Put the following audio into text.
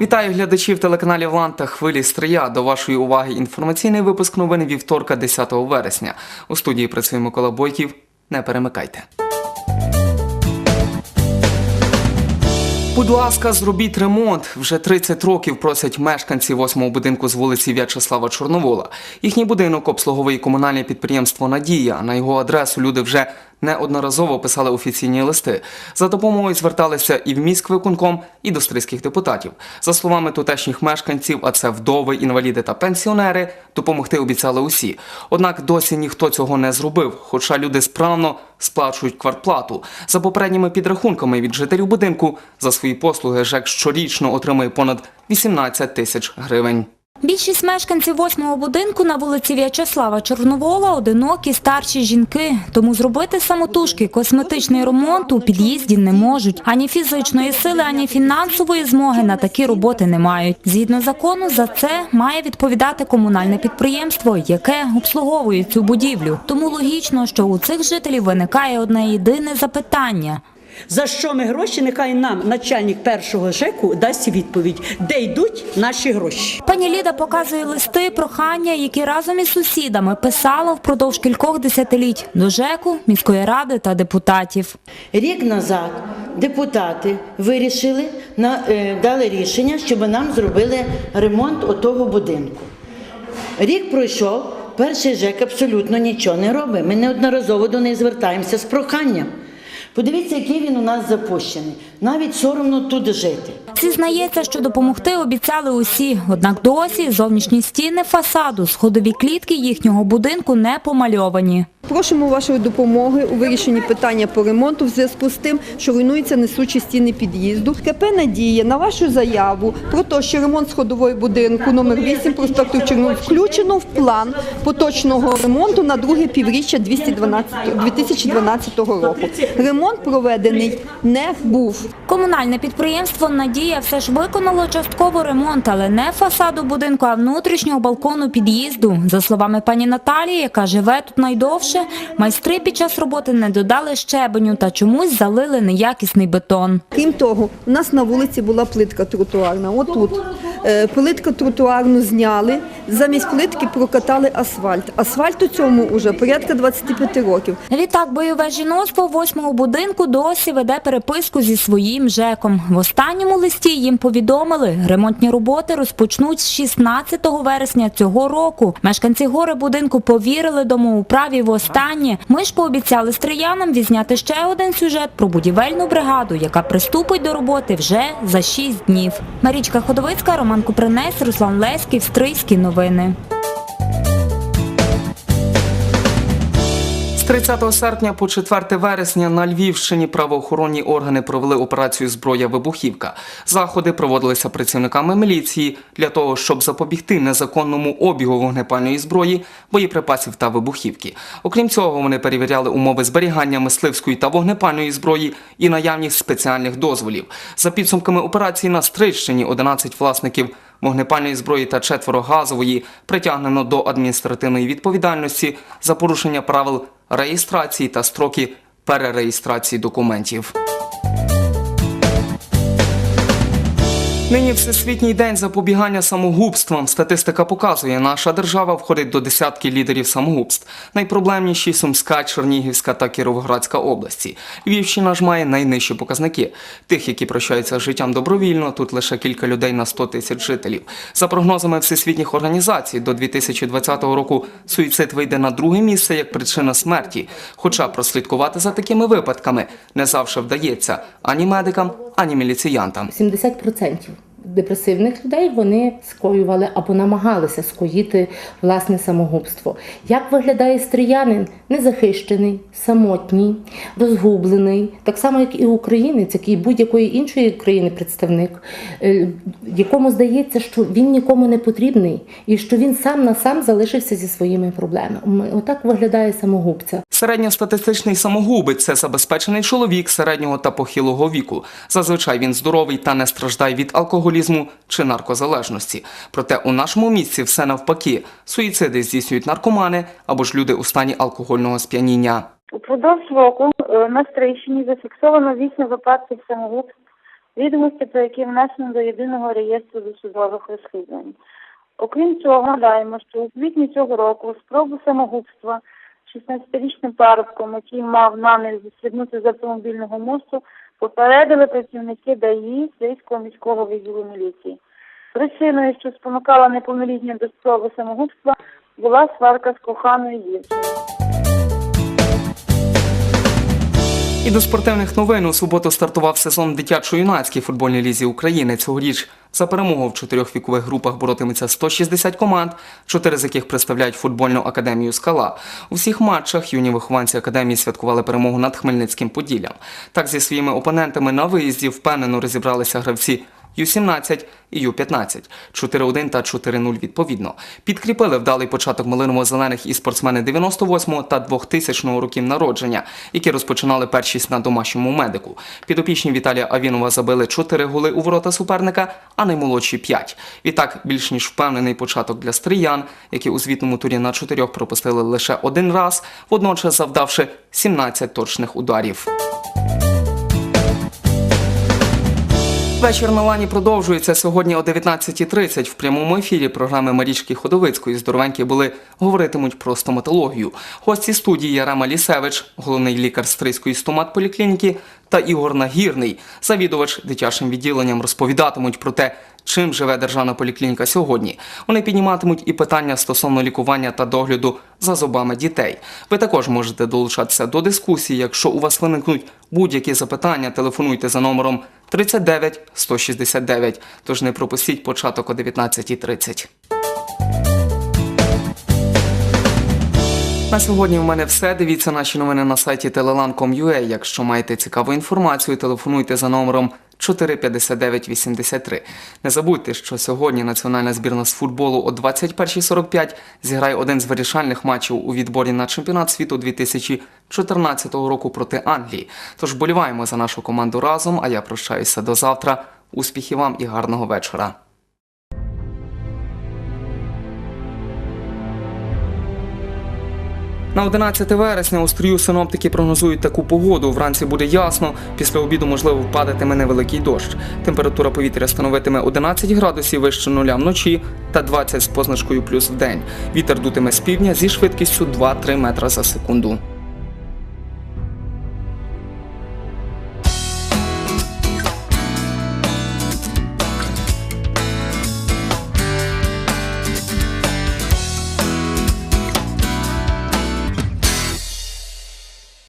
Вітаю глядачів телеканалів Лан та хвилі Стрия. До вашої уваги інформаційний випуск новин вівторка 10 вересня. У студії працює Микола Бойків. Не перемикайте. Будь ласка, зробіть ремонт. Вже 30 років просять мешканці восьмого будинку з вулиці В'ячеслава Чорновола. Їхній будинок обслуговує комунальне підприємство Надія. На його адресу люди вже неодноразово писали офіційні листи. За допомогою зверталися і в міськвиконком, і до стрийських депутатів. За словами тутешніх мешканців, а це вдови, інваліди та пенсіонери, допомогти обіцяли усі. Однак досі ніхто цього не зробив, хоча люди справно сплачують квартплату. За попередніми підрахунками від жителів будинку за свої послуги ЖЕК щорічно отримує понад 18 тисяч гривень. Більшість мешканців восьмого будинку на вулиці В'ячеслава Чорновола одинокі старші жінки. Тому зробити самотужки косметичний ремонт у під'їзді не можуть. Ані фізичної сили, ані фінансової змоги на такі роботи не мають. Згідно закону, за це має відповідати комунальне підприємство, яке обслуговує цю будівлю. Тому логічно, що у цих жителів виникає одне єдине запитання. За що ми гроші? Нехай нам начальник першого ЖЕКу дасть відповідь, де йдуть наші гроші. Пані Ліда показує листи прохання, які разом із сусідами писала впродовж кількох десятиліть до ЖЕКу, міської ради та депутатів. Рік назад депутати вирішили, е, дали рішення, щоб нам зробили ремонт отого будинку. Рік пройшов, перший ЖЕК абсолютно нічого не робить. Ми неодноразово до них звертаємося з проханням. Подивіться, який він у нас запущений. Навіть соромно тут жити. Зізнається, що допомогти обіцяли усі, однак досі зовнішні стіни фасаду, сходові клітки їхнього будинку не помальовані. Просимо вашої допомоги у вирішенні питання по ремонту в зв'язку з тим, що руйнуються несучі стіни під'їзду. КП «Надія» на вашу заяву про те, що ремонт сходової будинку номер 8 проспекту Чернов включено в план поточного ремонту на друге півріччя 212 2012 року. Ремонт проведений не був. Комунальне підприємство Надія все ж виконало частково ремонт, але не фасаду будинку, а внутрішнього балкону під'їзду. За словами пані Наталії, яка живе тут найдовше, майстри під час роботи не додали щебеню та чомусь залили неякісний бетон. Крім того, у нас на вулиці була плитка тротуарна. Отут Е, плитку тротуарну зняли, замість плитки прокатали асфальт. Асфальту цьому вже порядка 25 років. Відтак бойове жіноцтво восьмого будинку досі веде переписку зі своїм ЖЕКом. В останньому листі їм повідомили, ремонтні роботи розпочнуть з 16 вересня цього року. Мешканці гори будинку повірили домоуправі в останнє. Ми ж пообіцяли стріянам відзняти ще один сюжет про будівельну бригаду, яка приступить до роботи вже за 6 днів. Марічка Ходовицька, Роман Купринець, Руслан Леськів, Стрийські новини. 30 серпня по 4 вересня на Львівщині правоохоронні органи провели операцію Зброя вибухівка. Заходи проводилися працівниками міліції для того, щоб запобігти незаконному обігу вогнепальної зброї, боєприпасів та вибухівки. Окрім цього, вони перевіряли умови зберігання мисливської та вогнепальної зброї і наявність спеціальних дозволів. За підсумками операції на Стрийщині 11 власників вогнепальної зброї та четверо газової притягнено до адміністративної відповідальності за порушення правил реєстрації та строки перереєстрації документів. Нині Всесвітній день запобігання самогубствам. Статистика показує, наша держава входить до десятки лідерів самогубств. Найпроблемніші Сумська, Чернігівська та Кіровоградська області. Львівщина ж має найнижчі показники. Тих, які прощаються з життям добровільно, тут лише кілька людей на 100 тисяч жителів. За прогнозами всесвітніх організацій, до 2020 року суїцид вийде на друге місце як причина смерті. Хоча прослідкувати за такими випадками не завжди вдається ані медикам, ані міліціянтам. 70% депресивних людей вони скоювали або намагалися скоїти власне самогубство. Як виглядає стріянин? Незахищений, самотній, розгублений, так само як і українець, як і будь-якої іншої країни представник, е, якому здається, що він нікому не потрібний і що він сам на сам залишився зі своїми проблемами. Отак виглядає самогубця. Середньостатистичний самогубець це забезпечений чоловік середнього та похилого віку. Зазвичай він здоровий та не страждає від алкоголізму чи наркозалежності. Проте у нашому місці все навпаки. Суїциди здійснюють наркомани або ж люди у стані алкогольного сп'яніння. Упродовж року е, на Стрийщині зафіксовано 8 випадків самогубств відомості про які внесено до єдиного реєстру досудових розслідувань. Окрім цього, нагадаємо, що у квітні цього року спробу самогубства 16-річним парубком, який мав намір зістрибнути з автомобільного мосту, попередили працівники ДАІ Сільського міського відділу міліції. Причиною, що спонукала неповнолітня до спроби самогубства, була сварка з коханою дівчиною. І до спортивних новин у суботу стартував сезон дитячо-юнацькій футбольній лізі України. Цьогоріч за перемогу в чотирьох вікових групах боротиметься 160 команд, чотири з яких представляють футбольну академію Скала. У всіх матчах юні вихованці академії святкували перемогу над Хмельницьким Поділлям. Так зі своїми опонентами на виїзді впевнено розібралися гравці Ю-17 і Ю-15, 4-1 та 4-0 відповідно. Підкріпили вдалий початок малиново-зелених і спортсмени 98-го та 2000-го років народження, які розпочинали першість на домашньому медику. Підопічні Віталія Авінова забили 4 голи у ворота суперника, а наймолодші 5. Відтак більш ніж впевнений початок для стриян, які у звітному турі на чотирьох пропустили лише один раз, водночас завдавши 17 точних ударів. Вечір на лані продовжується сьогодні о 19.30 в прямому ефірі програми Марічки Ходовицької здоровенькі були говоритимуть про стоматологію. Гості студії Ярема Лісевич, головний лікар Стрийської стоматполіклініки та Ігор Нагірний, завідувач дитячим відділенням, розповідатимуть про те, чим живе державна поліклініка сьогодні. Вони підніматимуть і питання стосовно лікування та догляду за зубами дітей. Ви також можете долучатися до дискусії. Якщо у вас виникнуть будь-які запитання, телефонуйте за номером 39 169. Тож не пропустіть початок о 19.30. На сьогодні в мене все. Дивіться наші новини на сайті telelan.com.ua. Якщо маєте цікаву інформацію, телефонуйте за номером 45983. Не забудьте, що сьогодні національна збірна з футболу о 21.45 зіграє один з вирішальних матчів у відборі на чемпіонат світу 2014 року проти Англії. Тож боліваємо за нашу команду разом, а я прощаюся до завтра. Успіхів вам і гарного вечора. На 11 вересня у стрію синоптики прогнозують таку погоду. Вранці буде ясно, після обіду можливо впадатиме невеликий дощ. Температура повітря становитиме 11 градусів вище нуля вночі та 20 з позначкою плюс в день. Вітер дутиме з півдня зі швидкістю 2-3 метра за секунду.